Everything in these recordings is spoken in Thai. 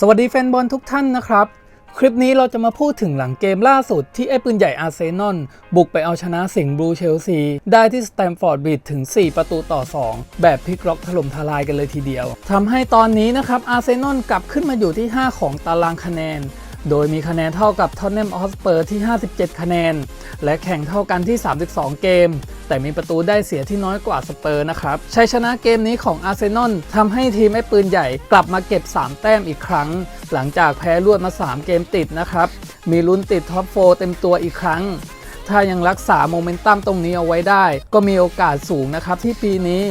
สวัสดีแฟนบอลทุกท่านนะครับ คลิปนี้เราจะมาพูดถึงหลังเกมล่าสุดที่ไอ้ปืนใหญ่อาร์เซนอลบุกไปเอาชนะสิงห์บลูเชลซี ได้ที่สแตมฟอร์ดบริดถึง 4 ประตูต่อ 2 แบบพลิกล็อกถล่มทลายกันเลยทีเดียว ทำให้ตอนนี้นะครับอาร์เซนอลกลับขึ้นมาอยู่ที่ 5 ของตารางคะแนน โดยมีคะแนนเท่ากับท็อตแนมออสเปอร์ที่ 57 คะแนน และแข่งเท่ากันที่ 32 เกม แต่มีประตูได้เสียที่น้อยกว่าสเปอร์นะครับชัยชนะเกมนี้ของอาร์เซนอลทำให้ทีมไอ้ปืนใหญ่กลับมาเก็บ 3 แต้มอีกครั้ง หลังจากแพ้รวดมา 3 เกมติดนะครับมีลุ้นติดท็อปโฟเต็มตัวอีกครั้งถ้ายังรักษาโมเมนตัมตรงนี้เอาไว้ได้ ก็มีโอกาสสูงนะครับ ที่ปีนี้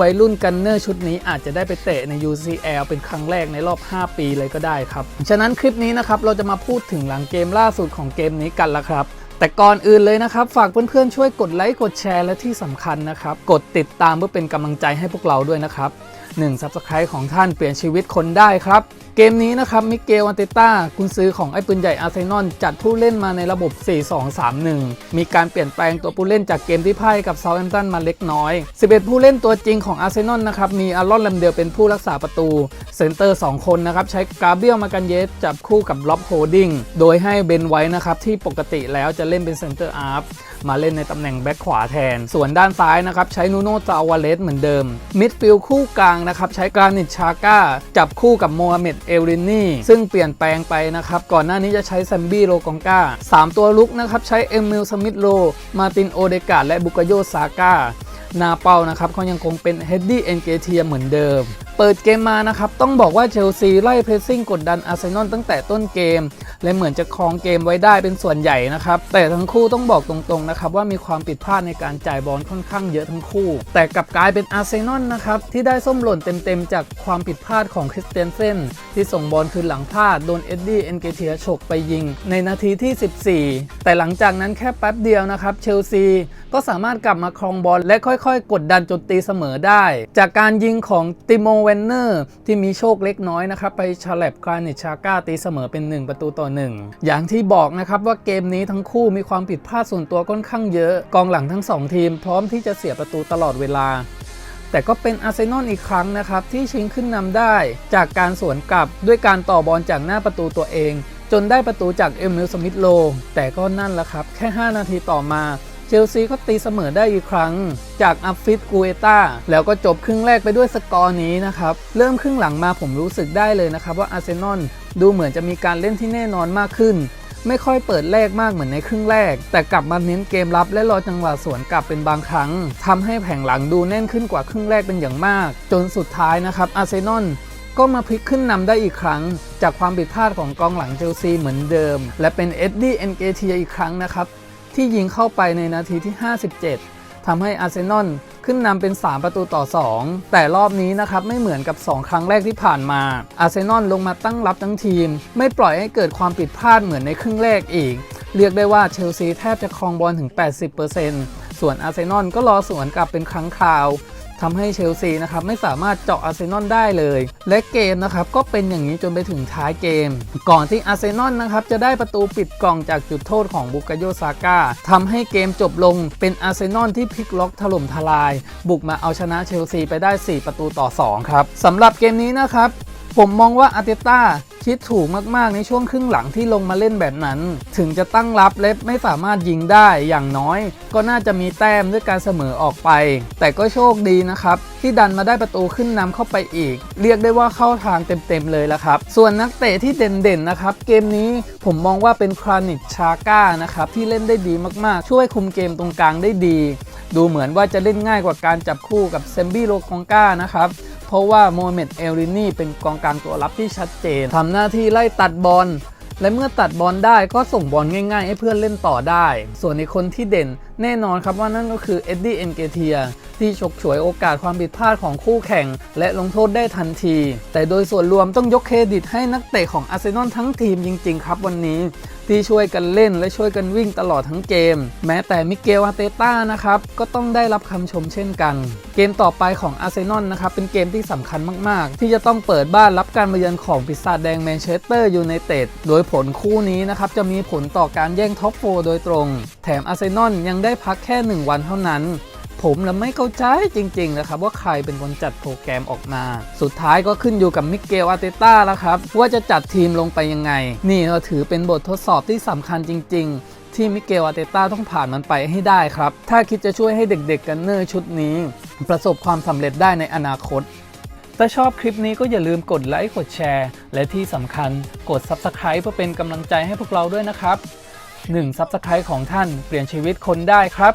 วัยรุ่นกันเนอร์ชุดนี้อาจจะได้ไปเตะใน UCL เป็นครั้งแรกในรอบ 5 ปีเลยก็ได้ครับ ฉะนั้นคลิปนี้นะครับ เราจะมาพูดถึงหลังเกมล่าสุดของเกมนี้กันละครับ แต่ก่อนอื่นเลยนะครับ ฝากเพื่อนๆช่วยกดไลค์กดแชร์และที่สำคัญนะครับ กดติดตามเพื่อเป็นกำลังใจให้พวกเราด้วยนะครับ1 Subscribe ของท่านเปลี่ยนชีวิตคนได้ครับ เกมนี้นะครับมิเกลอันเตต้าคุณซื้อของไอ้ปืนใหญ่อาร์เซนอลจัดผู้เล่นมาในระบบ 4-2-3-1 มีการเปลี่ยนแปลงตัวผู้เล่นจากเกมที่พ่ายกับเซาแฮมป์ตันมาเล็กน้อย 11 ผู้เล่นตัวจริงของอาร์เซนอลนะครับมีอารอนแลมเดลเป็นผู้รักษาประตู เซนเตอร์ 2 คนนะครับใช้กาเบียลมากันเยสจับคู่กับล็อบโฮดิงโดยให้เบนไว้นะครับที่ปกติแล้วจะเล่นเป็นเซนเตอร์อาร์ฟมาเล่นในตำแหน่งแบ็คขวาแทน ส่วนด้านซ้ายนะครับใช้นูโน่ซาวาเลสเหมือนเดิมมิดฟิลด์คู่กลางนะครับใช้กรานิตชาก้าจับคู่กับโมฮัมเหม็ดเอลรินนี่ซึ่งเปลี่ยนแปลงไปนะครับ ก่อนหน้านี้จะใช้แซมบี้โลกองกา3 ตัวลุกนะครับ ใช้เอมิลสมิธโล มาตินโอเดกาและบุกโยซาก้าหนาเป้านะครับเขายังคงเป็นเฮดดี้เอนเกเทียเหมือนเดิม เปิดเกมมานะครับ ต้องบอกว่าเชลซีไล่เพรสซิ่งกดดันอาร์เซนอลตั้งแต่ต้นเกม และเหมือนจะครองเกมไว้ได้เป็นส่วนใหญ่นะครับ แต่ทั้งคู่ต้องบอกตรงๆนะครับ ว่ามีความผิดพลาดในการจ่ายบอลค่อนข้างเยอะทั้งคู่ แต่กลับกลายเป็นอาร์เซนอลนะครับ ที่ได้ส้มหล่นเต็มๆ จากความผิดพลาดของคริสเตียนเซนที่ส่งบอลคืนหลังพลาดโดนเอ็ดดี้เอนเกเทียฉกไปยิง ในนาทีที่ 14 แต่หลังจากนั้นแค่แป๊บเดียวนะครับเชลซี ก็สามารถกลับมาครองบอลและค่อยๆ กดดันจนตีเสมอได้ จากการยิงของติโมเวนเนอร์ที่มีโชคเล็กน้อยนะครับ ไปฉลับกรานิชชาก้าตีเสมอเป็น 1 ประตูต่อ 1 อย่างที่บอกนะครับว่าเกมนี้ทั้งคู่มีความผิดพลาดส่วนตัวค่อนข้างเยอะ กองหลังทั้ง 2 ทีม พร้อมที่จะเสียประตูตลอดเวลาแต่ก็เป็นอาร์เซนอลอีกครั้งนะครับ ที่ชิงขึ้นนำได้ จากการสวนกลับด้วยการต่อบอลจากหน้าประตูตัวเอง จนได้ประตูจากเอมิลสมิธโลแต่ก็นั่นแหละครับ แค่ 5 นาทีต่อมา เชลซีก็ตีเสมอได้อีกครั้ง จากอัฟฟิตกูเอตาแล้วก็จบครึ่งแรกไปด้วยสกอร์นี้นะครับ เริ่มครึ่งหลังมาผมรู้สึกได้เลยนะครับว่าอาร์เซนอลดูเหมือนจะมีการเล่นที่แน่นอนมากขึ้น ไม่ค่อยเปิดแรกมากเหมือนในครึ่งแรก แต่กลับมาเน้นเกมรับและรอจังหวะสวนกลับเป็นบางครั้งทำให้แผงหลังดูแน่นขึ้นกว่าครึ่งแรกเป็นอย่างมาก จนสุดท้ายนะครับอาร์เซนอลก็มาพลิกขึ้นนำได้อีกครั้ง จากความผิดพลาดของกองหลังเชลซีเหมือนเดิม และเป็นเอ็ดดี้เอนเกเทียอีกครั้งนะครับ ที่ยิงเข้าไปในนาทีที่ 57ทำให้อาร์เซนอลขึ้นนำเป็น 3 ประตูต่อ 2 แต่รอบนี้นะครับไม่เหมือนกับ 2 ครั้งแรกที่ผ่านมา อาร์เซนอลลงมาตั้งรับทั้งทีม ไม่ปล่อยให้เกิดความผิดพลาดเหมือนในครึ่งแรกอีก เรียกได้ว่าเชลซีแทบจะครองบอลถึง 80%ส่วนอาร์เซนอลก็รอสวนกลับเป็นครั้งคราว ทำให้เชลซีนะครับไม่สามารถเจาะอาร์เซนอลได้เลย และเกมนะครับก็เป็นอย่างนี้จนไปถึงท้ายเกม ก่อนที่อาร์เซนอลนะครับจะได้ประตูปิดกล่องจากจุดโทษของบุกโยซาก้าทำให้เกมจบลงเป็นอาร์เซนอลที่พลิกล็อกถล่มทลาย บุกมาเอาชนะเชลซีไปได้ 4 ประตูต่อ 2 ครับสำหรับเกมนี้นะครับผมมองว่าอาร์เตต้า คิดถูกมากๆในช่วงครึ่งหลังที่ลงมาเล่นแบบนั้น ถึงจะตั้งรับและไม่สามารถยิงได้อย่างน้อย ก็น่าจะมีแต้มด้วยการเสมอออกไป แต่ก็โชคดีนะครับ ที่ดันมาได้ประตูขึ้นนำเข้าไปอีก เรียกได้ว่าเข้าทางเต็มๆเลยละครับ ส่วนนักเตะที่เด่นๆนะครับ เกมนี้ผมมองว่าเป็นครานิชชาก้านะครับที่เล่นได้ดีมากๆ ช่วยคุมเกมตรงกลางได้ดี ดูเหมือนว่าจะเล่นง่ายกว่าการจับคู่กับเซมบี้โลกองก้านะครับ เพราะว่าโมเมดเอลรินี่เป็นกองกลางตัวรับที่ชัดเจนทำหน้าที่ไล่ตัดบอลและเมื่อตัดบอลได้ก็ส่งบอลง่ายๆ ให้เพื่อนเล่นต่อได้ ส่วนในคนที่เด่นแน่นอนครับว่านั่นก็คือเอ็ดดี้เอนเกเทียที่ฉกฉวยโอกาสความผิดพลาดของคู่แข่ง และลงโทษได้ทันที แต่โดยส่วนรวมต้องยกเครดิตให้นักเตะของอาร์เซนอลทั้งทีมจริงๆ ครับวันนี้ ที่ช่วยกันเล่นและช่วยกันวิ่งตลอดทั้งเกม แม้แต่มิเกลอาเตต้านะครับก็ต้องได้รับคำชมเช่นกัน เกมต่อไปของอาร์เซนอลนะครับเป็นเกมที่สำคัญมาก ๆ ที่จะต้องเปิดบ้านรับการมาเยือนของปีศาจแดงแมนเชสเตอร์ยูไนเต็ดโดยผลคู่นี้นะครับจะมีผลต่อการแย่งท็อปโฟโดยตรง แถมอาร์เซนอลยังได้พักแค่ 1 วันเท่านั้น ผมและไม่เข้าใจจริงๆนะครับว่าใครเป็นคนจัดโปรแกรมออกมา สุดท้ายก็ขึ้นอยู่กับมิเกลอาร์เตต้าแล้วครับว่าจะจัดทีมลงไปยังไง นี่ก็ถือเป็นบททดสอบที่สำคัญจริง ๆที่มิเกลอาเตต้าต้องผ่านมันไปให้ได้ครับ ถ้าคิดจะช่วยให้เด็กๆกันเนอร์ชุดนี้ ประสบความสำเร็จได้ในอนาคต ถ้าชอบคลิปนี้ก็อย่าลืมกดไลค์กดแชร์ และที่สำคัญกด Subscribe เพื่อเป็นกำลังใจให้พวกเราด้วยนะครับ 1 Subscribe ของท่านเปลี่ยนชีวิตคนได้ครับ